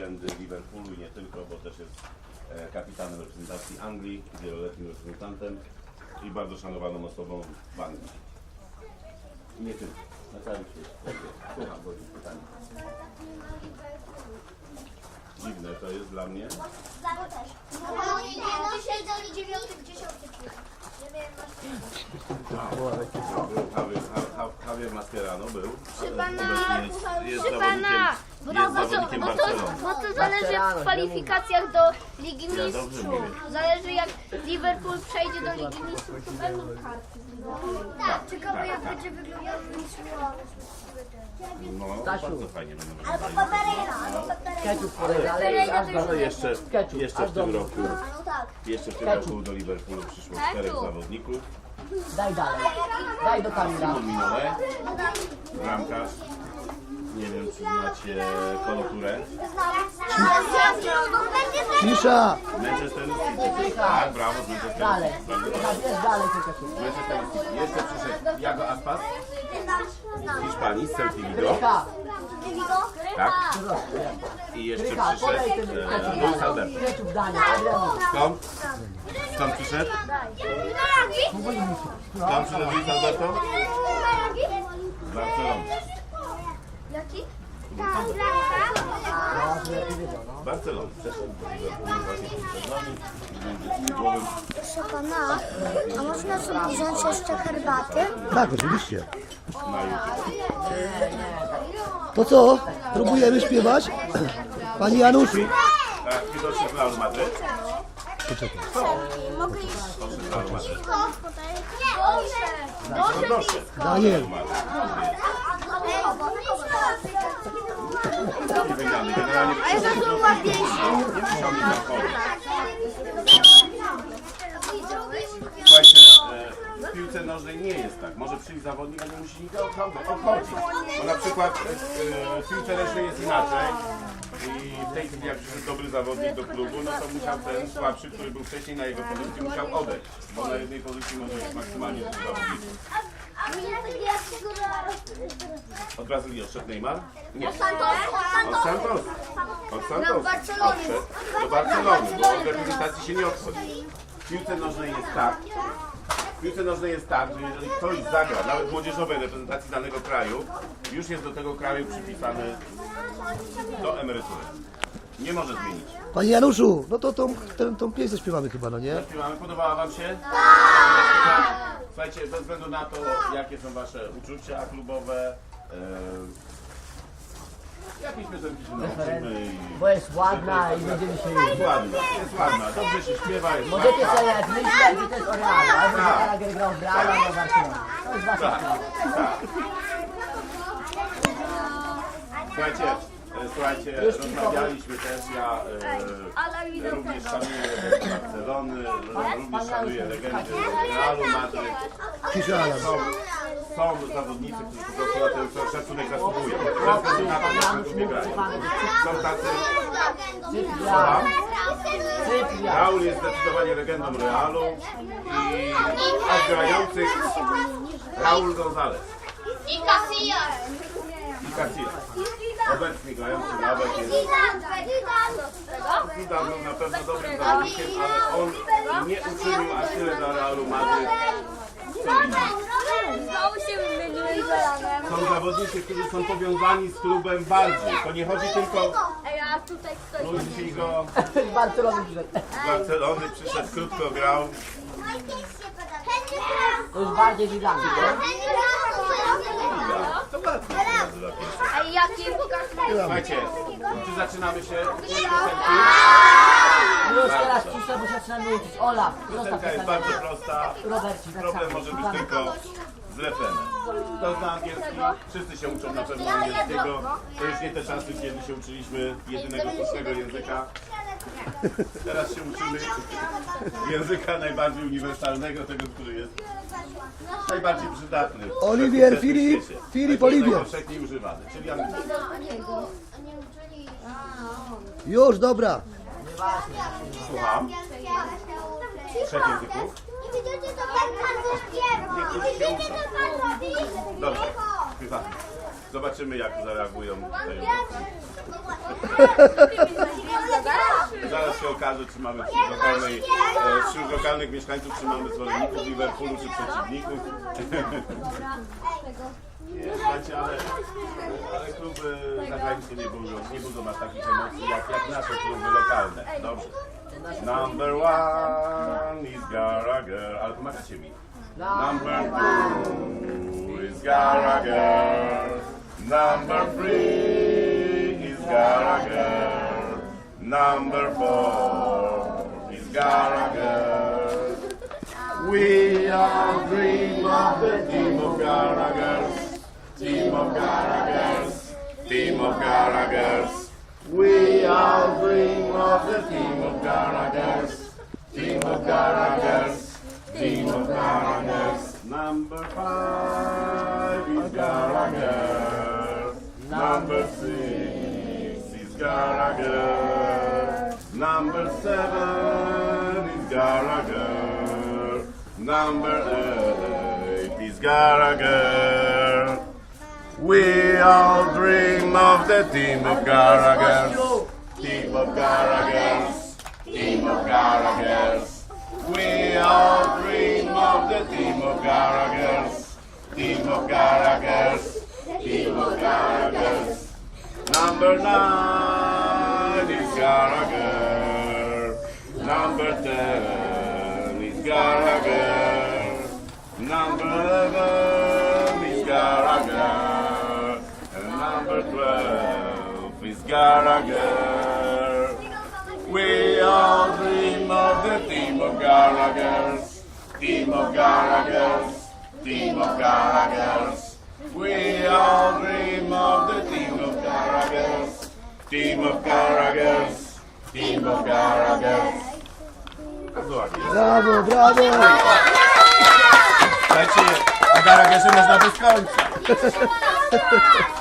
legendy Liverpoolu i nie tylko, bo też jest e, kapitanem reprezentacji Anglii, wieloletnim reprezentantem i bardzo szanowaną osobą w Anglii. I nie tylko, na całym świecie. Słucham, bo jest pytanie. Dziwne to jest dla mnie. Zaro też. No nie, no siedzą dziewiąty, dziesiąty. Nie wiem, Javier, Javier Mascherano był. Proszę pana, Obecnie jest, jest proszę zawodnikiem, pana, jest zawodnikiem bo to, Barcelony. bo to zależy w kwalifikacjach do Ligi Ja dobrze Mistrzów. mówię. Zależy jak Liverpool przejdzie do Ligi Mistrzów, to będą karty. Tak, ciekawe jak będzie wyglądał No, bardzo fajnie będą Albo wyglądali. Ketchup podejrzany, aż do Ale jeszcze, Ketchup, jeszcze aż w do tym mnie. roku, No tak. jeszcze w tym roku do Liverpoolu przyszło czterech zawodników. Daj dalej. Daj do Kamila. Bramkarz. Nie wiem, czy znacie Koloturę. Cisza! Manchester City. Tak, brawo, z Manchester Dalej. City. Zabierz dalej. Manchester City. Jeszcze przyszedł Jago Aspas z Hiszpanii, z Celtic Vigo. Krycha, Tak. I jeszcze Krycha, podaj przyszedł e. Luis Alberto. Dania. Skąd? Skąd przyszedł? Przyszedł Luis Alberto? Z Barcelony. Jaki? Głową Proszę pana, a można sobie wziąć jeszcze herbaty? Tak, oczywiście. To co? Próbujemy śpiewać? Pani Janusz? Tak, widocznie z Real Madryt. Poczekaj. Mogę. Daniel. Nie A ja za to ładniejszy. Słuchajcie, e, w piłce nożnej nie jest tak. Może przyjść zawodnik, a nie musi nikogo obcho- obchodzić. Bo na przykład e, e, w piłce ręcznej jest inaczej. I w tej chwili jak przyszedł dobry zawodnik do klubu, no to musiał ten słabszy, który był wcześniej na jego pozycji, musiał odejść. Bo na jednej pozycji może być maksymalnie dwóch zawodników. Od Brazylii odszedł Neymar? Nie. Od Santos. Od Santos. Odszedł do Barcelony, bo od reprezentacji się nie odchodzi. W piłce nożnej jest tak, piłce nożnej jest tak, że jeżeli ktoś zagra, nawet młodzieżowej reprezentacji danego kraju, już jest do tego kraju przypisany do emerytury. Nie może zmienić. Pani Januszu, no to tą, tą, tą pieśń zaśpiewamy chyba, no nie? Śpiewamy, podobała Wam się? Tak! Słuchajcie, bez względu na to, jakie są Wasze uczucia klubowe, e, Bo jest ładna i będziemy się Jest ładna, jest ładna, dobrze się śpiewa, jest Możecie ładna. sobie jak myśleć, że to jest Oreal, albo że Gallagher grał w w Barcelonie. To jest wasza Tak, sprawa. tak. Słuchajcie, e, słuchajcie, rozmawialiśmy też, ja e, również szanuję Barcelony, również szanuję legendy Realu Madryt. Cisza. Są, są zawodnicy, którzy po prostu na ten szacunek zasługują. Bez względu na to, jak grają. Są tacy... Raul jest zdecydowanie legendą Realu i od grających Raul Gonzalez I Casillas. i Casillas. Obecnie grający nawet jest Zidane był na pewno dobrym zawodnikiem, ale on nie uczynił aż tyle dla Realu Madryt. co inni. Znowu się myliłem z Zelanem. Są zawodnicy, którzy są powiązani z klubem bardziej. To nie chodzi tylko Ej, a tutaj ktoś... Z Barcelony przyszedł. z Barcelony przyszedł, krótko grał. To już bardziej Zidane? To bardzo bardzo lepiej. A jakie pokażmy? Słuchajcie, czy zaczynamy się? Już teraz ciszę, bo się zaczynamy uczyć. Olaf, zostaw Piosenka jest bardzo prosta. Robercik, tak Problem może być tylko z refrenem. Kto zna angielski? Wszyscy się uczą na pewno angielskiego. To już nie te czasy, kiedy się uczyliśmy jedynego polskiego języka. Teraz się uczymy języka najbardziej uniwersalnego, tego, który jest najbardziej przydatny. Oliwier, Filip. Filip, Oliwier. powszechnie używany, czyli angielski. Już, dobra. Słucham. Trzech języków. Dobrze, prywatnie. Zobaczymy, jak zareagują zajęci. się okaże, czy mamy wśród, lokalnej, wśród lokalnych mieszkańców, czy mamy zwolenników Liverpoolu, czy przeciwników. Nie, słuchajcie, ale, ale kluby zagraniczne nie budzą, nie budzą aż takich emocji jak, jak nasze kluby lokalne. Dobrze. Number one is Gallagher, ale pomagacie mi. Number two is Gallagher. Number three Number four is Gallagher. We all dream of the team of Gallagher's. Team of Gallagher's. Team of Gallagher's. We all dream of the team of Gallagher's. Team of Gallagher's. Team of Gallagher's. Number five is Gallagher. Number six is Gallagher. Number seven is Gallagher. Number eight is Gallagher. We all dream of the team of Gallagher's. Team of Gallagher's. Team of Gallagher's. We all dream of the team of Gallagher's. Team of Gallagher's. Team of Gallagher's. Number nine is Gallagher. Number ten is Gallagher. Number eleven is Gallagher. And number twelve is Gallagher. We all dream of the team of Gallagher's. Team of Gallagher's. Team of Gallagher's. We all dream of the team of Gallagher's. Team of Gallagher's. Team of Gallagher's. Ładnie. Brawo, brawo! Słuchajcie, o Gallagherze można bez końca.